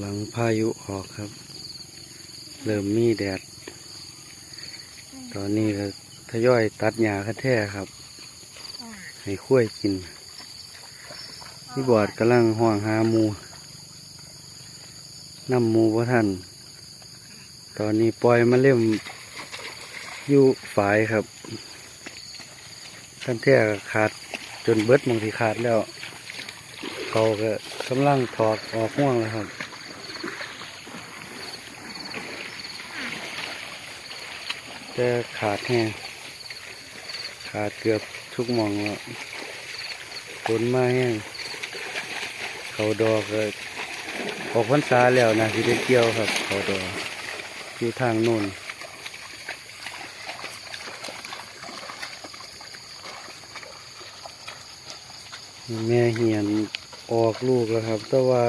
หลังพายุออกครับ เริ่มมีแดด ตอนนี้ก็ทยอยตัดหญ้าคัแท้ครับ ให้คุ้ยกินพี่บอดกำลังห่วงหามูน้ำมูว่าท่าน ตอนนี้ปล่อยมาเล่มอยู่ฝายครับท่านแท้ขาดจนเบิดบางทีขาดแล้วเขาก็กำลังถอดออกห่วงแล้วครับ แต่ขาดแห้งขาดเกือบทุกหมองแล้วฝนมาแห้งเขาดอกออกพรรษาแล้วนะที่ได้เกี่ยวครับ เขาดอกอยู่ทางโน่นแม่เหียนออกลูกแล้วครับ แต่ว่า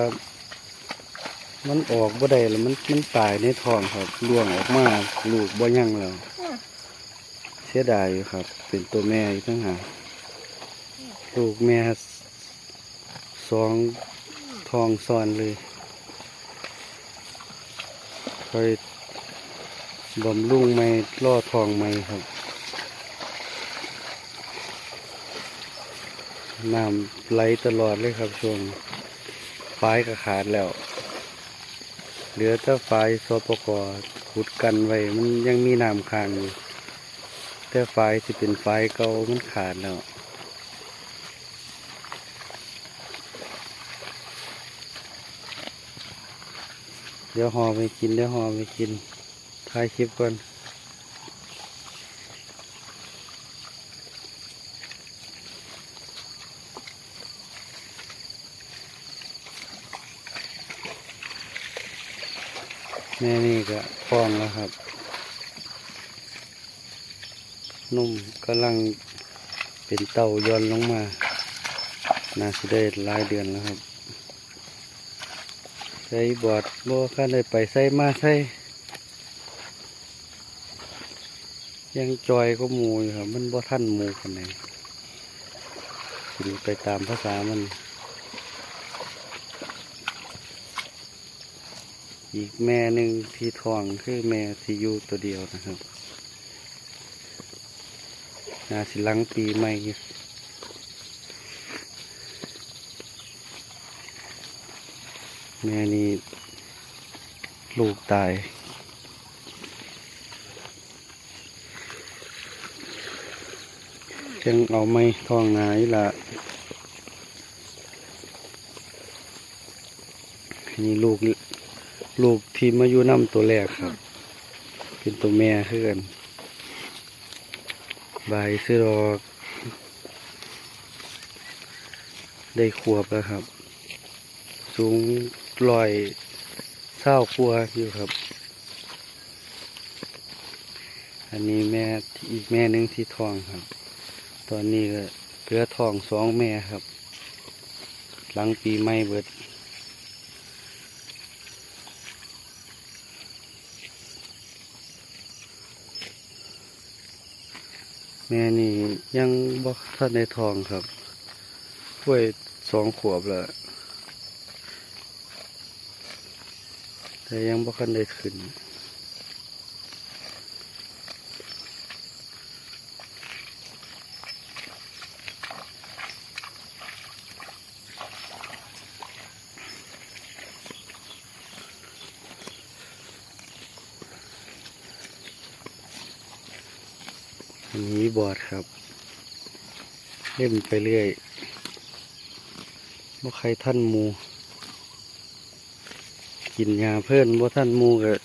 มันออกบ่ได้แล้วมันมันตายในท้องครับล่วงออกมาลูกบ่ยังแล้ว เสียดายอยู่ครับ เป็นตัวแม่อีกทั้งหากลูกแม่สองทองซ้อนเลยคอยบำรุงไม่ล่อทองไม่ครับน้ำไหลตลอดเลยครับช่วงฝายก็ขาดแล้ว เหลือแต่ฝายสปกขุดกันไว้ มันยังมีน้ำค้างอยู่ แต่ไฟที่เป็นไฟเก่ามันขาดแล้วเดี๋ยวห่อไปกินเดี๋ยวห่อไปกินถ่ายคลิปก่อนแม่นี่ก็พร้อมแล้วครับ นุ่มกำลังเป็นเต่าย้อนลงมานาสิได้หลายเดือนแล้วครับใส่บอดบ่ข้าได้ไปใส่มาใส่ยังจอยก็หมูอยู่ครับ มันบ่ท่านหมูคนไหนกินไปตามภาษามัน อีกแม่หนึ่งที่ท้องคือแม่ที่อยู่ตัวเดียวนะครับ นาสิหลังปีใหม่แม่นี่ลูกตายจังเอาไม่ทองหายละนี่ลูก ลูกที่มาอยู่น้ำตัวแรกครับ เป็นตัวแม่คือกัน ใบซื้อดอก ได้ขวบแล้วครับ สูงลอยเศร้าครัวอยู่ครับ อันนี้แม่อีกแม่หนึ่งที่ทองครับ ตอนนี้ก็เหลือทองสองแม่ครับ หลังปีใหม่เบิด แม่นี่ยังบ่ทันในทองครับกล้วยสองขวบแล้วแต่ยังบ่ทันได้ขึ้น อันนี้บอดครับเล่นไปเรื่อยว่าใครท่านมู กินยาเพื่อนว่าท่านมูกับ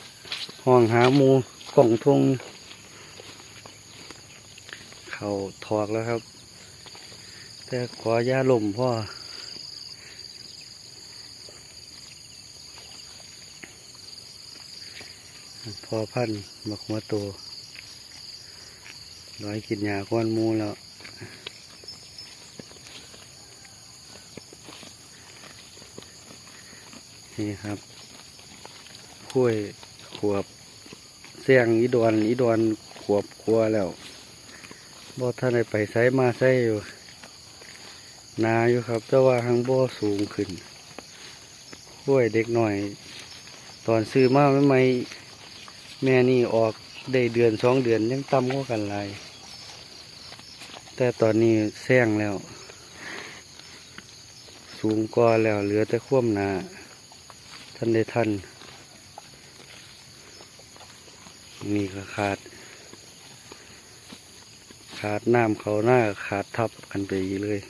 ห้องหามูกล่องทงเขาถอกแล้วครับ แต่ขอยาลมพ่อพอพันธุ์บักหัวโต ร้อยกินยาก้อนมูแล้วนี่ครับคุ้ยขวบเสียงอีดวนอีดวนขวบครัวแล้วบ่ท่านได้ไปใช้มาใช้อยู่นาอยู่ครับแต่ว่าทางบ่อสูงขึ้นข้วยเด็กหน่อย ตอนซื้อมาใหม่แม่นี่ออกได้เดือนสองเดือนยังต่ำกว่ากันหลาย แต่ตอนนี้แซงแล้ว สูงกว่าแล้วเหลือแต่คว่ำหนาท่านได้ท่านนี่ก็ขาด ขาดน้ำเขาหน้าขาดทับกันไปเลย